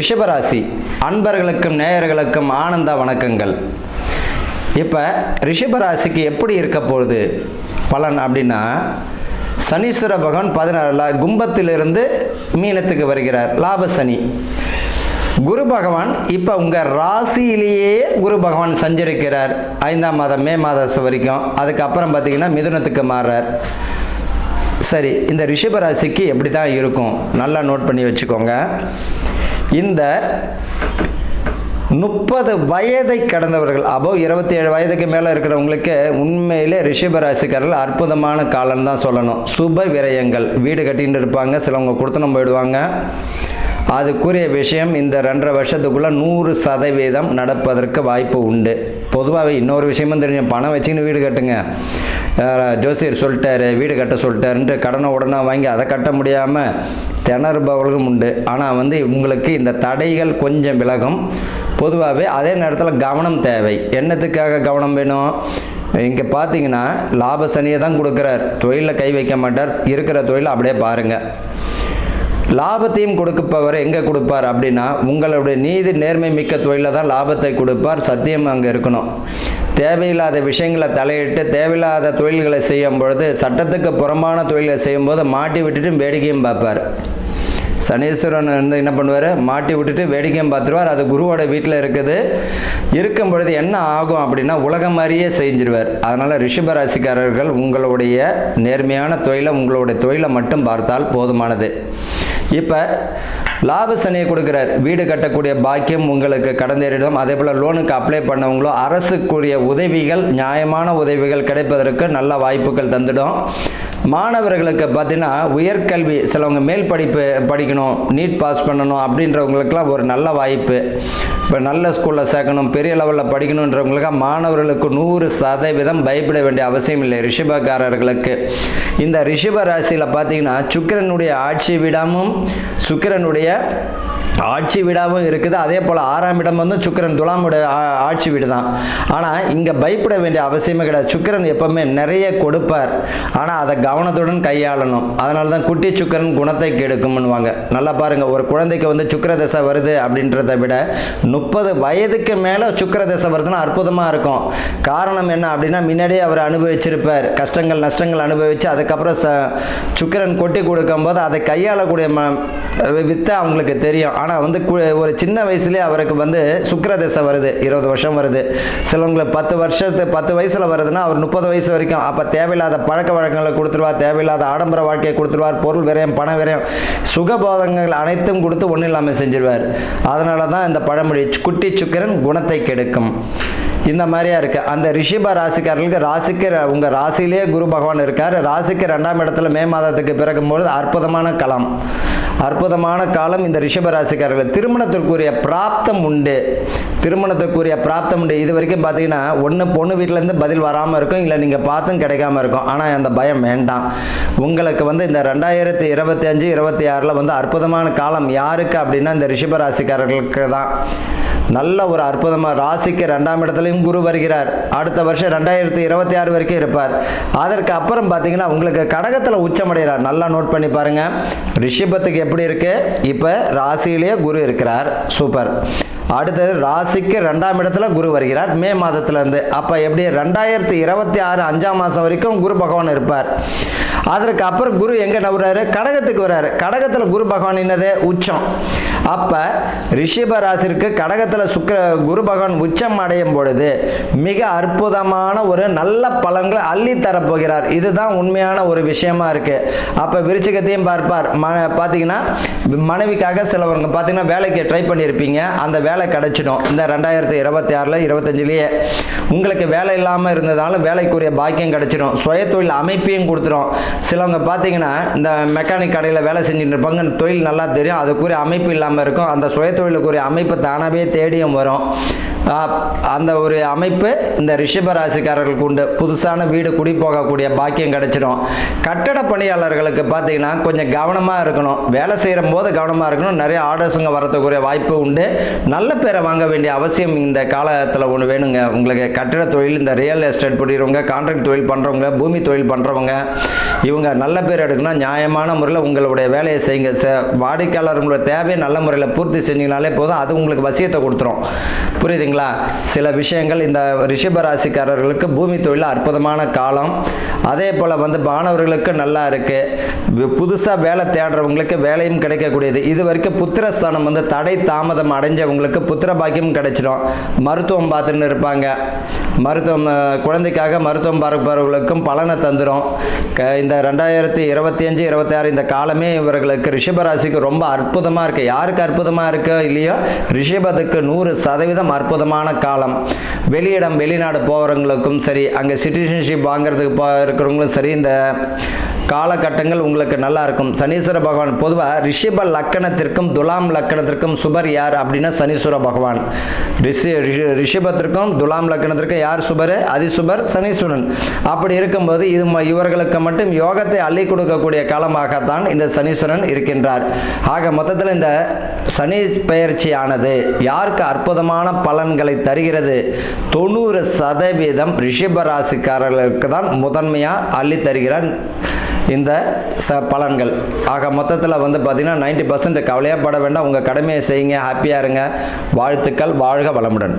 ரிஷபராசி அன்பர்களுக்கும் நேயர்களுக்கும் ஆனந்த வணக்கங்கள். இப்போ ரிஷபராசிக்கு எப்படி இருக்க போகுது? பலன் அப்படின்னா சனீஸ்வர பகவான் பதினாறுல கும்பத்திலிருந்து மீனத்துக்கு வருகிறார் லாப சனி. குரு பகவான் இப்போ உங்கள் ராசியிலேயே குரு பகவான் சஞ்சரிக்கிறார். ஐந்தாம் மாதம் மே மாதம் வரைக்கும். அதுக்கப்புறம் பார்த்தீங்கன்னா மிதுனத்துக்கு மாறுறார். சரி இந்த ரிஷப ராசிக்கு எப்படி தான் இருக்கும்? நல்லா நோட் பண்ணி வச்சுக்கோங்க. இந்த முப்பது வயதை கடந்தவர்கள் அப்போ இருபத்தி ஏழு வயதுக்கு மேலே இருக்கிறவங்களுக்கு உண்மையிலே ரிஷபராசிக்காரர்கள் அற்புதமான காலம் தான் சொல்லணும். சுப விரயங்கள். வீடு கட்டின்னு இருப்பாங்க சிலவங்க கொடுத்தனம் போயிடுவாங்க. அதுக்குரிய விஷயம் இந்த ரெண்டரை வருஷத்துக்குள்ளே நூறு சதவீதம் நடப்பதற்கு வாய்ப்பு உண்டு. பொதுவாகவே இன்னொரு விஷயமும் தெரியும். பணம் வச்சுன்னு வீடு கட்டுங்க. ஜோசியர் சொல்லிட்டாரு வீடு கட்ட சொல்லிட்டாருன்ட்டு கடனை உடனே வாங்கி அதை கட்ட முடியாமல் திணறுபவர்களும் உண்டு. ஆனால் வந்து உங்களுக்கு இந்த தடைகள் கொஞ்சம் விலகும். பொதுவாகவே அதே நேரத்தில் கவனம் தேவை. என்னத்துக்காக கவனம் வேணும்? இங்கே பார்த்தீங்கன்னா லாப சனியை தான் கொடுக்குறார். தொழிலில் கை வைக்க மாட்டார். இருக்கிற தொழில் அப்படியே பாருங்கள் லாபத்தையும் கொடுக்கப்பவர் எங்கே கொடுப்பார் அப்படின்னா உங்களுடைய நீதி நேர்மை மிக்க தொழிலில் தான் லாபத்தை கொடுப்பார் சத்தியம் அங்கே இருக்கணும். தேவையில்லாத விஷயங்களை தலையிட்டு தேவையில்லாத தொழில்களை செய்யும் பொழுது சட்டத்துக்கு புறம்பான தொழிலை செய்யும்போது மாட்டி விட்டுட்டு வேடிக்கையும் பார்ப்பார். சனீஸ்வரன் வந்து என்ன பண்ணுவார்? மாட்டி விட்டுட்டு வேடிக்கையும் பார்த்துருவார். அது குருவோட வீட்டில் இருக்குது. இருக்கும் பொழுது என்ன ஆகும் அப்படின்னா உலகம் மாதிரியே செஞ்சிருவார். அதனால் ரிஷபராசிக்காரர்கள் உங்களுடைய நேர்மையான தொழிலை உங்களுடைய தொழிலை மட்டும் பார்த்தால் போதுமானது. இப்போ லாப சனியை கொடுக்குறார். வீடு கட்டக்கூடிய பாக்கியம் உங்களுக்கு கடந்தேறிடும். அதே போல் லோனுக்கு அப்ளை பண்ணவங்களோ அரசுக்குரிய உதவிகள் நியாயமான உதவிகள் கிடைப்பதற்கு நல்ல வாய்ப்புகள் தந்துடும். மாணவர்களுக்கு பார்த்தீங்கன்னா உயர்கல்வி சிலவங்க மேல் படிப்பு படிக்கணும் நீட் பாஸ் பண்ணணும் அப்படின்றவங்களுக்குலாம் ஒரு நல்ல வாய்ப்பு. இப்போ நல்ல ஸ்கூலில் சேர்க்கணும் பெரிய லெவலில் படிக்கணுன்றவங்களுக்கு மாணவர்களுக்கு நூறு சதவீதம் பயப்பட வேண்டிய அவசியம் இல்லை ரிஷபக்காரர்களுக்கு. இந்த ரிஷப ராசியில் பார்த்தீங்கன்னா சுக்கிரனுடைய ஆட்சி விடாமும் சுக்கிரனுடைய ஆட்சி வீடாகவும் இருக்குது. அதே போல் ஆறாம் இடம் வந்து சுக்கிரன் துலாமுடைய ஆட்சி வீடு தான். ஆனால் இங்கே பயப்பட வேண்டிய அவசியமே கிடையாது. சுக்கிரன் எப்பவுமே நிறைய கொடுப்பார். ஆனால் அதை கவனத்துடன் கையாளணும். அதனால தான் குட்டி சுக்கிரன் குணத்தை கெடுக்கும்னுவாங்க. நல்லா பாருங்கள் ஒரு குழந்தைக்கு வந்து சுக்கர தசை வருது அப்படின்றத விட முப்பது வயதுக்கு மேலே சுக்கர தசை வருதுன்னா அற்புதமாக இருக்கும். காரணம் என்ன அப்படின்னா முன்னாடியே அவர் அனுபவிச்சிருப்பார். கஷ்டங்கள் நஷ்டங்கள் அனுபவித்து அதுக்கப்புறம் ச சுக்கரன் கொட்டி கொடுக்கும்போது அதை கையாளக்கூடிய ம வித்தை அவங்களுக்கு தெரியும். ஆனால் வந்து கு- ஒரு சின்ன வயசுலேயே அவருக்கு வந்து சுக்கர தசை வருது. இருபது வருஷம் வருது. சிலவங்களுக்கு பத்து வருஷத்து பத்து வயசில் வருதுன்னா அவர் முப்பது வயசு வரைக்கும். அப்போ தேவையில்லாத பழக்க வழக்கங்களை கொடுத்து கொடுத்துருவார். தேவையில்லாத ஆடம்பர வாழ்க்கையை கொடுத்துருவார். பொருள் விரயம் பண விரயம் சுகபோதங்கள் அனைத்தும் கொடுத்து ஒன்றும் இல்லாமல் செஞ்சிருவார். அதனால தான் இந்த பழமொழி குட்டி சுக்கிரன் குணத்தை கெடுக்கும். இந்த மாதிரியா இருக்கு. அந்த ரிஷப ராசிக்காரர்களுக்கு ராசிக்கு உங்கள் உங்க ராசியிலேயே குரு பகவான் இருக்கார். ராசிக்கு ரெண்டாம் இடத்துல மே மாதத்துக்கு பிறக்கும்பொழுது அற்புதமான களம் அற்புதமான காலம் இந்த ரிஷப ராசிக்காரர்கள் திருமணத்திற்குரிய பிராப்தம் உண்டு. திருமணத்துக்குரிய பிராப்தம் உண்டு. இது வரைக்கும் பார்த்தீங்கன்னா ஒன்று பொண்ணு வீட்டிலேருந்து பதில் வராமல் இருக்கும். இல்லை நீங்கள் பார்த்தும் கிடைக்காம இருக்கும். ஆனால் அந்த பயம் வேண்டாம். உங்களுக்கு வந்து இந்த ரெண்டாயிரத்தி இருபத்தி அஞ்சு இருபத்தி ஆறில் வந்து அற்புதமான காலம் யாருக்கு அப்படின்னா இந்த ரிஷப ராசிக்காரர்களுக்கு தான். நல்ல ஒரு அற்புதமாக ராசிக்கு ரெண்டாம் இடத்துலையும் குரு வருகிறார். அடுத்த வருஷம் ரெண்டாயிரத்தி இருபத்தி ஆறு வரைக்கும் இருப்பார். அதற்கு அப்புறம் பார்த்தீங்கன்னா உங்களுக்கு கடகத்தில் உச்சமடைகிறார். நல்லா நோட் பண்ணி பாருங்கள் ரிஷபத்துக்கு எப்படி இருக்குது இப்போ ராசியிலேயே குரு இருக்கிறார். சூப்பர். அடுத்தது ராசிக்கு ரெண்டாம் இடத்துல குரு வருகிறார். மே மாதத்துலேருந்து. அப்போ எப்படி ரெண்டாயிரத்தி இருபத்தி ஆறு அஞ்சாம் மாதம் வரைக்கும் குரு பகவான் இருப்பார். அதற்கு அப்புறம் குரு எங்கே நவுறாரு கடகத்துக்கு வர்றாரு. கடகத்தில் குரு பகவான் என்னது? உச்சம். அப்போ ரிஷப ராசிற்கு கடகத்தில் சுக்கர குரு பகவான் உச்சம் அடையும் பொழுது மிக அற்புதமான ஒரு நல்ல பலன்களை அள்ளி தரப்போகிறார். இதுதான் உண்மையான ஒரு விஷயமா இருக்கு. அப்போ விருச்சிகத்தையும் பார்ப்பார். ம பார்த்தீங்கன்னா மனைவிக்காக சிலவங்க பார்த்தீங்கன்னா வேலைக்கு ட்ரை பண்ணியிருப்பீங்க அந்த வேலை கிடைச்சிடும். இந்த ரெண்டாயிரத்தி இருபத்தி ஆறில் இருபத்தஞ்சிலேயே உங்களுக்கு வேலை இல்லாமல் இருந்ததால வேலைக்குரிய பாக்கியம் கிடைச்சிடும். சுய தொழில் அமைப்பையும் கொடுத்துரும். சிலவங்க பார்த்தீங்கன்னா இந்த மெக்கானிக் கடையில் வேலை செஞ்சுட்டு இருப்பாங்க. தொழில் நல்லா தெரியும். அதுக்குரிய அமைப்பு இல்லாமல் இருக்கும். அந்த சுய தொழிலுக்குரிய அமைப்பு தானாகவே தேடியும் வரும். அந்த ஒரு அமைப்பு இந்த ரிஷப ராசிக்காரர்களுக்கு உண்டு. புதுசான வீடு குடி போகக்கூடிய பாக்கியம் கிடைச்சிடும். கட்டட பணியாளர்களுக்கு பார்த்தீங்கன்னா கொஞ்சம் கவனமாக இருக்கணும். வேலை செய்கிற போது கவனமாக இருக்கணும். நிறைய ஆர்டர்ஸுங்க வரதுக்குரிய வாய்ப்பு உண்டு. நல்ல பேரை வாங்க வேண்டிய அவசியம் இந்த காலத்தில் ஒன்று வேணுங்க. உங்களுக்கு கட்டிட தொழில் இந்த ரியல் எஸ்டேட் புரியுறவங்க கான்ட்ராக்ட் தொழில் பண்ணுறவங்க பூமி தொழில் பண்ணுறவங்க இவங்க நல்ல பேர் எடுக்கணும் நியாயமான முறையில் உங்களுடைய வேலையை செய்யுங்க. ச- வாடிக்கையாளர்களோட தேவையை நல்ல முறையில் பூர்த்தி செஞ்சீங்கனாலே போதும். அது உங்களுக்கு வசியத்தை கொடுத்துரும். புரியுதுங்களா? சில விஷயங்கள் இந்த ரிஷப ராசிக்காரர்களுக்கு பூமி தொழில் அற்புதமான காலம். அதே போல் வந்து மாணவர்களுக்கு நல்லா இருக்குது புதுசாக வேலை தேடுறவங்களுக்கு வேலையும் கிடைக்கக்கூடியது. இது வரைக்கும் புத்திரஸ்தானம் வந்து தடை தாமதம் அடைஞ்சவங்களுக்கு புத்திர பாக்கியம் கிடைச்சிடும். மருத்துவம் பார்த்துன்னு இருப்பாங்க. மருத்துவம் குழந்தைக்காக மருத்துவம் பார்ப்பவர்களுக்கும் பலனை தந்துடும் க இந்த ரெண்டாயிரத்தி இருபத்தி அஞ்சு இருபத்தி ஆறு இந்த காலமே இவர்களுக்கு ரிஷபராசிக்கு ரொம்ப அற்புதமாக இருக்குது யாருக்கு அற்புதமாக இருக்கோ இல்லையோ? ரிஷபத்துக்கு நூறு சதவீதம் அற்புதமான காலம். வெளியிடம் வெளிநாடு போகிறவங்களுக்கும் சரி அங்கே சிட்டிசன்ஷிப் வாங்குறதுக்கு போ இருக்கிறவங்களும் சரி இந்த காலகட்டங்கள் உங்களுக்கு நல்லா இருக்கும். சனீஸ்வர பகவான் பொதுவாக ரிஷப லக்கணத்திற்கும் துலாம் லக்கணத்திற்கும் சுபர் யார் அப்படின்னா சனீஸ்வர பகவான். ரிஷி ரிஷி- ரிஷபத்திற்கும் துலாம் லக்கணத்திற்கும் யார் சுபர்? அதிசுபர் சனீஸ்வரன். அப்படி இருக்கும்போது இது இவர்களுக்கு மட்டும் யோகத்தை அள்ளி கொடுக்கக்கூடிய காலமாகத்தான் இந்த சனீஸ்வரன் இருக்கின்றார். ஆக மொத்தத்தில் இந்த சனி பெயர்ச்சியானது யாருக்கு அற்புதமான பலன்களை தருகிறது? தொண்ணூறு சதவீதம் ரிஷப ராசிக்காரர்களுக்கு தான் முதன்மையாக அள்ளி தருகிறார் இந்த ச பலன்கள். ஆக மொத்தத்தில் வந்து பார்த்திங்கன்னா நைன்டி பர்சன்ட் கவலையாக பட வேண்டாம். உங்கள் கடமையை செய்யுங்க ஹாப்பியாக இருங்க. வாழ்த்துக்கள் வாழ்க வளமுடன்.